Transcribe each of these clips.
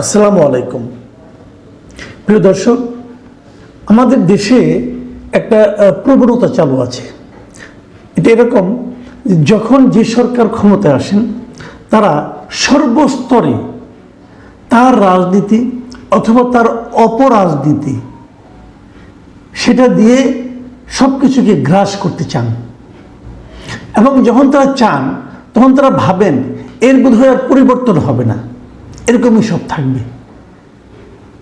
আসসালামু আলাইকুম। প্রিয় দর্শক, আমাদের দেশে একটা প্রবণতা চালু আছে। এটা এরকম যখন যে সরকার ক্ষমতায় আসেন, তারা সর্বস্তরে তার রাজনীতি অথবা তার অপরাজনীতি সেটা দিয়ে সব কিছুকে গ্রাস করতে চান। এবং যখন তারা চান, তখন তারা ভাবেন, এর বোধহয় আর পরিবর্তন হবে না। এরকমই সব থাকবে।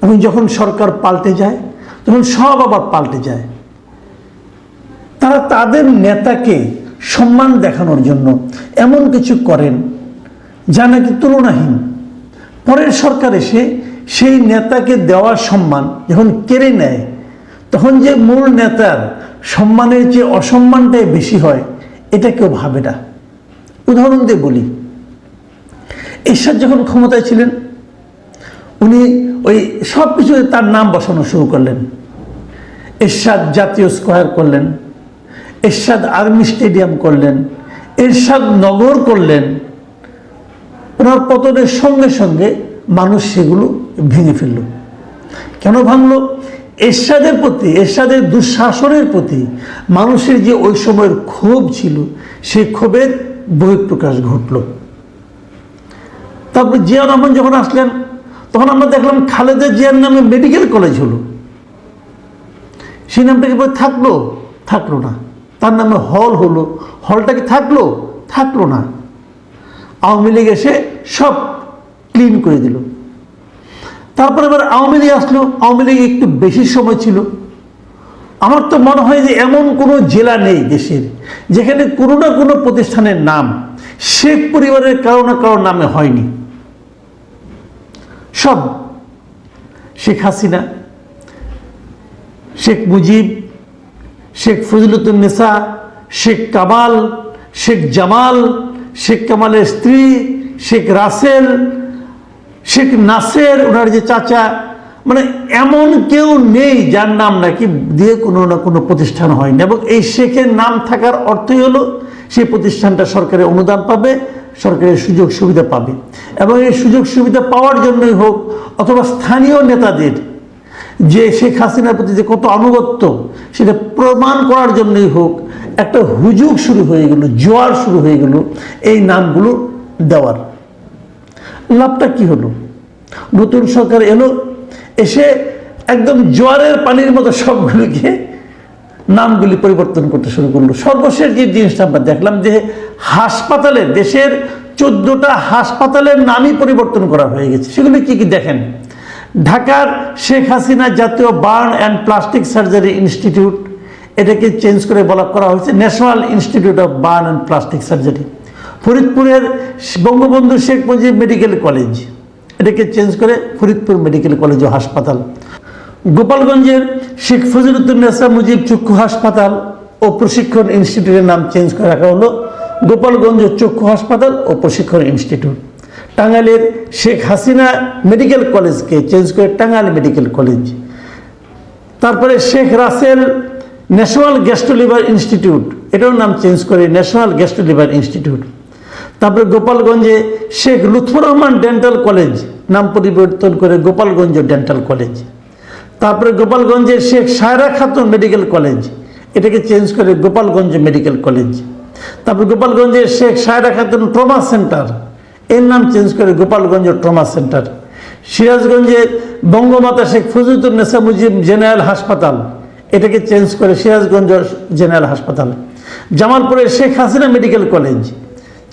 এবং যখন সরকার পাল্টে যায়, তখন সব আবার পাল্টে যায়। তারা তাদের নেতাকে সম্মান দেখানোর জন্য এমন কিছু করেন যা নাকি তুলনাহীন। পরের সরকার এসে সেই নেতাকে দেওয়া সম্মান যখন কেড়ে নেয়, তখন যে মূল নেতার সম্মানের যে অসম্মানটাই বেশি হয়, এটা কেউ ভাবে না। উদাহরণ দিয়ে বলি এরশাদ যখন ক্ষমতায় ছিলেন, উনি ওই সব কিছু তার নাম বসানো শুরু করলেন। এরশাদ জাতীয় স্কোয়ার করলেন, এরশাদ আর্মি স্টেডিয়াম করলেন, এরশাদ নগর করলেন। ওনার পতনের সঙ্গে সঙ্গে মানুষ সেগুলো ভেঙে ফেলল। কেন ভাঙল? এরশাদের প্রতি, এরশাদের দুঃশাসনের প্রতি মানুষের যে ওই সময়ের ক্ষোভ ছিল, সেই ক্ষোভের বহিঃপ্রকাশ ঘটল। তারপর জিয়া রহমান যখন আসলেন, তখন আমরা দেখলাম খালেদা জিয়ার নামে মেডিকেল কলেজ হলো। সেই নামটা কি থাকল থাকল না। তার নামে হল হলো। হলটা কি থাকল? থাকল না। আওয়ামী লীগ এসে সব ক্লিন করে দিল। তারপরে এবার আওয়ামী লীগ আসলো। আওয়ামী লীগ একটু বেশি সময় ছিল। আমার তো মনে হয় যে এমন কোনো জেলা নেই দেশের, যেখানে কোনো না কোনো প্রতিষ্ঠানের নাম শেখ পরিবারের কারও না কারও নামে হয়নি। সব। শেখ হাসিনা, শেখ মুজিব, শেখ ফজলুদ্দিনেসা শেখ কামাল, শেখ জামাল, শেখ কামালের স্ত্রী, শেখ রাসেল, শেখ নাসের, ওনার যে চাচা মানে এমন কেউ নেই যার নাম নাকি দিয়ে কোনো না কোনো প্রতিষ্ঠান হয়নি। এবং এই শেখের নাম থাকার অর্থই হলো সেই প্রতিষ্ঠানটা সরকারের অনুদান পাবে সরকারের সুযোগ সুবিধা পাবে। এবং এই সুযোগ সুবিধা পাওয়ার জন্যই হোক অথবা স্থানীয় নেতাদের যে শেখ হাসিনার প্রতি যে কত আনুগত্য, সেটা প্রমাণ করার জন্যই হোক একটা হুজুগ শুরু হয়ে গেল, জোয়ার শুরু হয়ে গেল এই নামগুলো দেওয়ার। লাভটা কি হলো? নতুন সরকার এলো, এসে একদম জোয়ারের পানির মতো সবগুলিকে নামগুলি পরিবর্তন করতে শুরু করল। সর্বশেষ যে জিনিসটা আমরা দেখলাম যে হাসপাতালে, দেশের চোদ্দোটা হাসপাতালের নামই পরিবর্তন করা হয়ে গেছে। সেগুলি কি কি দেখেন? ঢাকার শেখ হাসিনা জাতীয় burn and plastic surgery institute, এটাকে চেঞ্জ করে বলা করা হয়েছে, national institute of burn and plastic surgery. ফরিদপুরের বঙ্গবন্ধু শেখ মুজিব মেডিকেল কলেজ, এটাকে চেঞ্জ করে ফরিদপুর মেডিকেল কলেজ ও হাসপাতাল। গোপালগঞ্জের শেখ ফজলুদ্দিনেসা মুজিব চক্ষু হাসপাতাল ও প্রশিক্ষণ ইনস্টিটিউটের নাম চেঞ্জ করে রাখা হলো। গোপালগঞ্জ চক্ষু হাসপাতাল ও প্রশিক্ষণ ইনস্টিটিউট। টাঙ্গাইলের শেখ হাসিনা মেডিকেল কলেজকে চেঞ্জ করে টাঙ্গাইল মেডিকেল কলেজ। তারপরে Sheikh Russel national gastroliver institute এটার নাম চেঞ্জ করে ন্যাশনাল গ্যাস্ট্রোলিভার ইনস্টিটিউট। তারপরে গোপালগঞ্জে শেখ লুৎফুর রহমান ডেন্টাল কলেজ নাম পরিবর্তন করে গোপালগঞ্জ ডেন্টাল কলেজ। তারপরে গোপালগঞ্জের শেখ সায়রা খাতুন মেডিকেল কলেজ, এটাকে চেঞ্জ করে গোপালগঞ্জ মেডিকেল কলেজ। তারপর গোপালগঞ্জের শেখ সায়রা খাতুন ট্রমা সেন্টার। এর নাম চেঞ্জ করে গোপালগঞ্জ ট্রমা সেন্টার। সিরাজগঞ্জের বঙ্গমাতা শেখ ফজলুদ্দিনেসা মুজিব জেনারেল হাসপাতাল। এটাকে চেঞ্জ করে সিরাজগঞ্জ জেনারেল হাসপাতাল। জামালপুরের Sheikh Hasina medical college.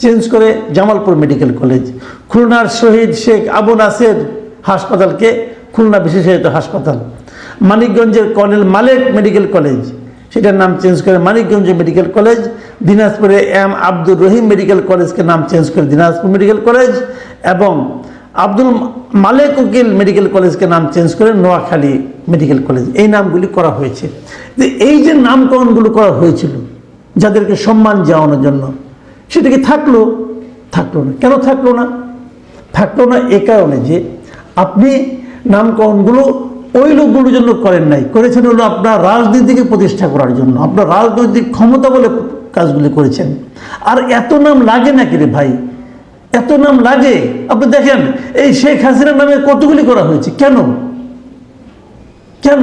Change করে জামালপুর মেডিকেল কলেজ। খুলনার শহীদ শেখ আবু নাসের হাসপাতালকে খুলনা বিশেষায়িত হাসপাতাল। মানিকগঞ্জের কর্নেল মালেক মেডিকেল কলেজ। সেটার নাম চেঞ্জ করে মানিকগঞ্জ মেডিকেল কলেজ, দিনাজপুরে এম আব্দুর রহিম মেডিকেল কলেজকে নাম চেঞ্জ করে দিনাজপুর মেডিকেল কলেজ এবং আব্দুল মালেক উকিল মেডিকেল কলেজকে নাম চেঞ্জ করে নোয়াখালী মেডিকেল কলেজ। এই নামগুলি করা হয়েছে। যে এই যে নামকরণগুলো করা হয়েছিল, যাদেরকে সম্মান যাওয়ানোর জন্য, সেটা কি থাকল? থাকল না। কেন থাকল না? থাকল না এ কারণে যে আপনি নামকরণগুলো ওই লোকগুলোর জন্য করেন নাই। করেছেন হলো আপনার রাজনীতিকে প্রতিষ্ঠা করার জন্য। আপনার রাজনৈতিক ক্ষমতা বলে কাজগুলি করেছেন। আর এত নাম লাগে নাকি রে ভাই? এত নাম লাগে? আপনি দেখেন, এই শেখ হাসিনার নামে কতগুলি করা হয়েছে? কেন? কেন?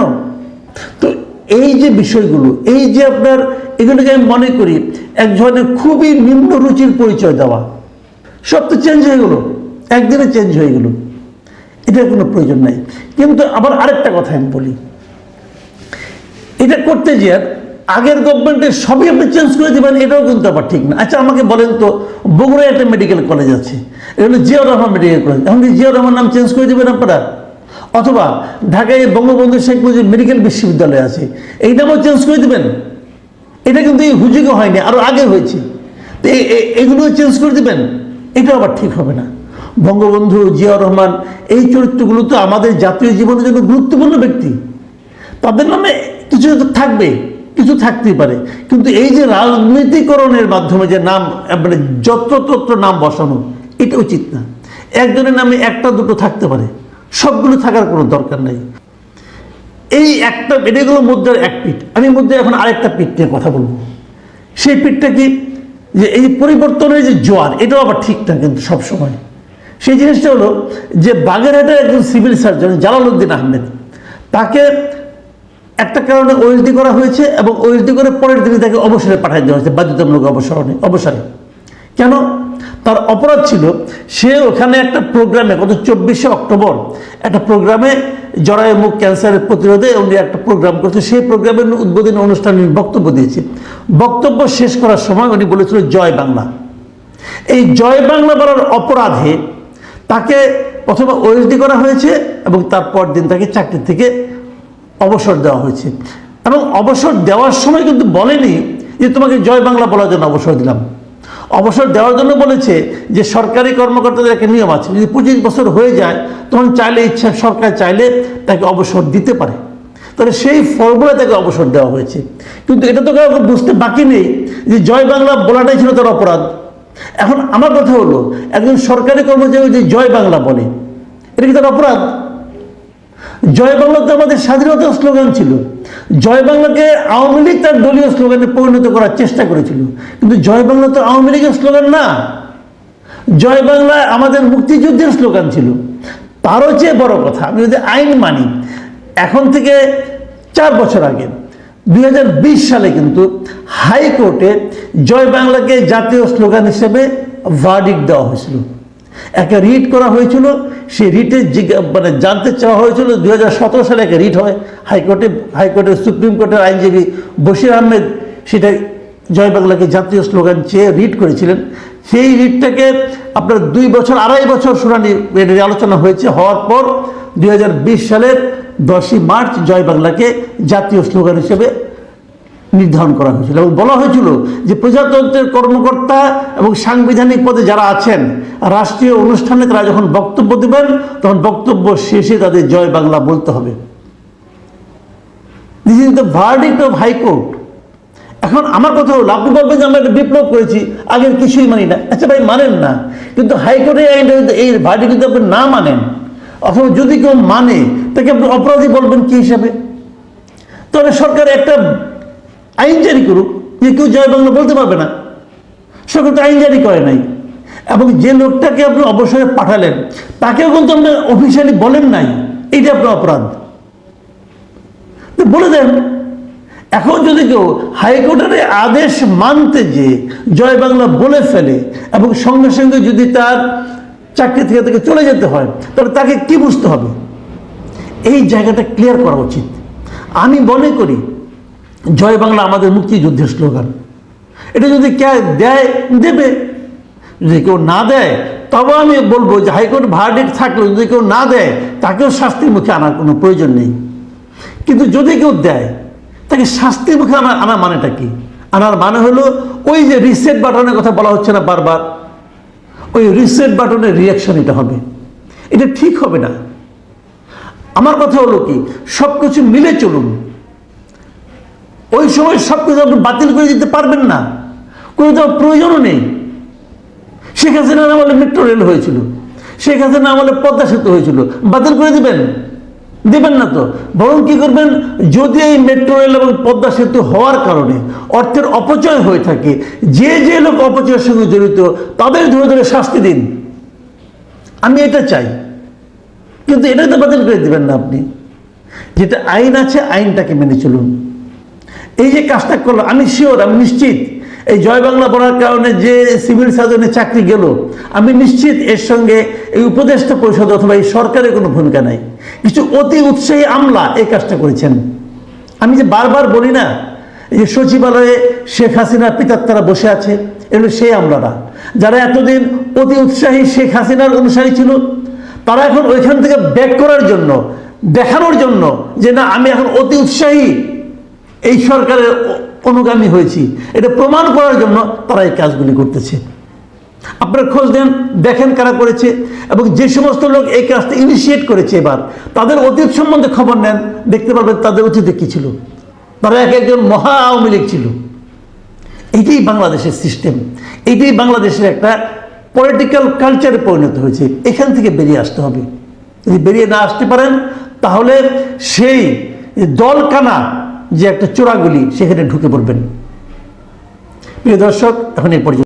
তো এই যে বিষয়গুলো, এই যে আপনার, এগুলোকে আমি মনে করি, এক ধরনের খুবই নিম্ন রুচির পরিচয় দেওয়া। সব তো চেঞ্জ হয়ে গেলো। একদিনে চেঞ্জ হয়ে গেল। এটার কোনো প্রয়োজন নাই। কিন্তু আবার আরেকটা কথা আমি বলি। এটা করতে যে আগের গভর্নমেন্টের সবই আপনি চেঞ্জ করে দেবেন, এটাও কিন্তু আবার ঠিক না। আচ্ছা আমাকে বলেন তো, বগুড়ায় একটা মেডিকেল কলেজ আছে। এটা হলো জিয়াউর রহমান মেডিকেল কলেজ এখন কি জিয়াউর রহমান নাম চেঞ্জ করে দেবেন আপনারা? অথবা ঢাকায় বঙ্গবন্ধু শেখ মুজিব মেডিকেল বিশ্ববিদ্যালয় আছে। এই নামও চেঞ্জ করে দেবেন? এটা কিন্তু এই হুজুগে হয়নি আরও আগে হয়েছে। তো এ- এ- এগুলো চেঞ্জ করে দেবেন? এটা আবার ঠিক হবে না। বঙ্গবন্ধু জিয়াউর রহমান, এই চরিত্রগুলো তো আমাদের জাতীয় জীবনের জন্য গুরুত্বপূর্ণ ব্যক্তি। তাদের নামে কিছু থাকবে, কিছু থাকতেই পারে। কিন্তু এই যে রাজনীতিকরণের মাধ্যমে যে নাম মানে যত্রতত্র নাম বসানো, এটা উচিত না। একজনের নামে একটা, দুটো থাকতে পারে। সবগুলো থাকার কোনো দরকার নেই। এই একটা এটাগুলো মুদ্রার এক পিঠ। আমি মুদ্রা এখন আরেকটা পিঠ নিয়ে কথা বলব। সেই পিঠটা কি, যে এই পরিবর্তনের যে জোয়ার, এটাও আবার ঠিক না কিন্তু সবসময়। সেই জিনিসটা হলো যে বাগেরহাটের একজন সিভিল সার্জন, জালালউদ্দিন আহমেদ, তাকে একটা কারণে ওএসডি করা হয়েছে এবং ওএসডি করে পরের দিনে তাকে অবসরে পাঠিয়ে দেওয়া হয়েছে, বাধ্যতামূলক অবসরণে, অবসরে। কেন? তার অপরাধ ছিল, সে ওখানে একটা প্রোগ্রামে গত চব্বিশে অক্টোবর একটা প্রোগ্রামে জরায়ু মুখ ক্যান্সারের প্রতিরোধে উনি একটা প্রোগ্রাম করছে, সেই প্রোগ্রামের উদ্বোধনী অনুষ্ঠানে বক্তব্য দিয়েছে বক্তব্য শেষ করার সময় উনি বলেছিল, জয় বাংলা। এই জয় বাংলা বলার অপরাধে তাকে প্রথমে ওএসডি করা হয়েছে এবং তারপর দিন তাকে চাকরি থেকে অবসর দেওয়া হয়েছে। এবং অবসর দেওয়ার সময় কিন্তু বলেনি যে তোমাকে জয় বাংলা বলার জন্য অবসর দিলাম। অবসর দেওয়ার জন্য বলেছে যে সরকারি কর্মকর্তাদের একটা নিয়ম আছে, যদি পঁচিশ বছর হয়ে যায়, তখন চাইলে ইচ্ছা, সরকার চাইলে তাকে অবসর দিতে পারে। তাহলে সেই ফর্মুলায় তাকে অবসর দেওয়া হয়েছে। কিন্তু এটা তো কাউকে বুঝতে বাকি নেই যে জয় বাংলা বলাটাই ছিল তার অপরাধ। এখন আমার কথা হলো, একজন সরকারি কর্মচারী যে জয় বাংলা বলে, এটা কি তার অপরাধ? জয় বাংলা তো আমাদের স্বাধীনতার স্লোগান ছিল। জয় বাংলাকে আওয়ামী লীগ তার দলীয় স্লোগানে পরিণত করার চেষ্টা করেছিল। কিন্তু জয় বাংলা তো আওয়ামী লীগের স্লোগান না। জয় বাংলা আমাদের মুক্তিযুদ্ধের স্লোগান ছিল। তারও চেয়ে বড় কথা, আমি যদি আইন মানি, এখন থেকে চার বছর আগে দুই হাজার বিশ সালে কিন্তু হাইকোর্টে জয় বাংলাকে জাতীয় স্লোগান হিসেবে ভার্ডিক দেওয়া হয়েছিল। একটা রিট করা হয়েছিল, সেই রিটে মানে জানতে চাওয়া হয়েছিল, দুই হাজার সতেরো সালে একটা রিট হয়। হাইকোর্টে হাইকোর্টের সুপ্রিম কোর্টের আইনজীবী বশির আহমেদ সেটা জয় বাংলাকে জাতীয় স্লোগান চেয়ে রিট করেছিলেন। সেই রিটটাকে আপনার দুই বছর, আড়াই বছর শুনানি আলোচনা হয়েছে, হওয়ার পর দুই হাজার বিশ সালের দশই মার্চ জয় বাংলাকে জাতীয় স্লোগান হিসেবে নির্ধারণ করা হয়েছিল এবং বলা হয়েছিল যে প্রজাতন্ত্রের কর্মকর্তা এবং সাংবিধানিক পদে যারা আছেন, রাষ্ট্রীয় অনুষ্ঠানে তারা যখন বক্তব্য দেবেন, তখন বক্তব্য শেষে তাদের জয় বাংলা বলতে হবে। This is the verdict of high court এখন আমার কথা হলো, আপনি বলবেন যে আমরা একটা বিপ্লব করেছি, আগের কিছুই মানি না। আচ্ছা ভাই, মানেন না। কিন্তু যদি এই ভার্ডিক্ট যদি আপনি না মানেন। অথবা যদি কেউ মানে তাকে আপনি অপরাধী বলবেন কি হিসাবে? তাহলে সরকার একটা আইন জারি করুক, যে কেউ জয় বাংলা বলতে পারবে না। সরকার তো আইন জারি করে নাই। এবং যে লোকটাকে আপনি অবসরে পাঠালেন, তাকেও কিন্তু আপনি অফিসিয়ালি বলেন নাই, এইটা আপনার অপরাধ। বলে দেন, এখন যদি কেউ হাইকোর্টের আদেশ মানতে যে জয় বাংলা বলে ফেলে, এবং সঙ্গে সঙ্গে যদি তার চাকরি থেকে তাকে চলে যেতে হয়। তাহলে তাকে কি বুঝতে হবে? এই জায়গাটা ক্লিয়ার করা উচিত। আমি মনে করি, জয় বাংলা আমাদের মুক্তিযুদ্ধের স্লোগান এটা যদি কে দেয়, দেবে। যদি কেউ না দেয়, তবে আমি বলব যে হাইকোর্ট ভার্ডিক থাকলেও যদি কেউ না দেয়, তাকেও শাস্তির মুখে আনার কোনো প্রয়োজন নেই। কিন্তু যদি কেউ দেয়, তাকে শাস্তির মুখে আনার আনার মানেটা কি? আনার মানে হলো ওই যে রিসেট বাটনের কথা বলা হচ্ছে না বারবার? ওই রিসেট বাটনের রিয়াকশন এটা হবে। এটা ঠিক হবে না। আমার কথা হলো কি সব কিছু মিলে চলুন। ওই সময় সব কিছু আপনি বাতিল করে দিতে পারবেন না। কোনো তো প্রয়োজনও নেই। শেখ হাসিনার আমলে মেট্রো রেল হয়েছিল। শেখ হাসিনার আমলে পদ্মা সেতু হয়েছিল। বাতিল করে দিবেন। দিবেন না তো। বরং কি করবেন? যদি এই মেট্রো রেল এবং পদ্মা সেতু হওয়ার কারণে অর্থের অপচয় হয়ে থাকে, যে যে লোক অপচয়ের সঙ্গে জড়িত, তাদের ধরে ধরে শাস্তি দিন। আমি এটা চাই। কিন্তু এটা তো বাতিল করে দেবেন না আপনি। যেটা আইন আছে, আইনটাকে মেনে চলুন। এই যে কাজটা করল আমি শিওর আমি নিশ্চিত। এই জয় বাংলা পড়ার কারণে যে সিভিল সার্জনের চাকরি গেল, আমি নিশ্চিত এর সঙ্গে এই উপদেষ্টা পরিষদ অথবা এই সরকারের কোনো ভূমিকা নাই। কিছু অতি উৎসাহী আমলা এই কাজটা করেছেন। আমি যে বারবার বলি না, এই যে সচিবালয়ে শেখ হাসিনার পিতার তারা বসে আছে এগুলো সেই আমলারা। যারা এতদিন অতি উৎসাহী শেখ হাসিনার অনুসারী ছিল, তারা এখন ওইখান থেকে ব্যাক করার জন্য, দেখানোর জন্য যে না, আমি এখন অতি উৎসাহী এই সরকারের অনুগামী হয়েছি। এটা প্রমাণ করার জন্য তারা এই কাজগুলি করতেছে। আপনারা খোঁজ দেন দেখেন কারা করেছে এবং যে সমস্ত লোক এই কাজটা ইনিশিয়েট করেছে এবার, তাদের অতীত সম্বন্ধে খবর নেন, দেখতে পারবেন তাদের অতীতে কী ছিল। তারা এক একজন মহা আওয়ামী লীগ ছিল। এটাই বাংলাদেশের সিস্টেম এটাই বাংলাদেশের একটা পলিটিক্যাল কালচারে পরিণত হয়েছে। এখান থেকে বেরিয়ে আসতে হবে। যদি বেরিয়ে না আসতে পারেন, তাহলে সেই দলকানা যে একটা চোরাগুলি সেখানে ঢুকে পড়বেন। প্রিয় দর্শক এখন এই পর্যন্ত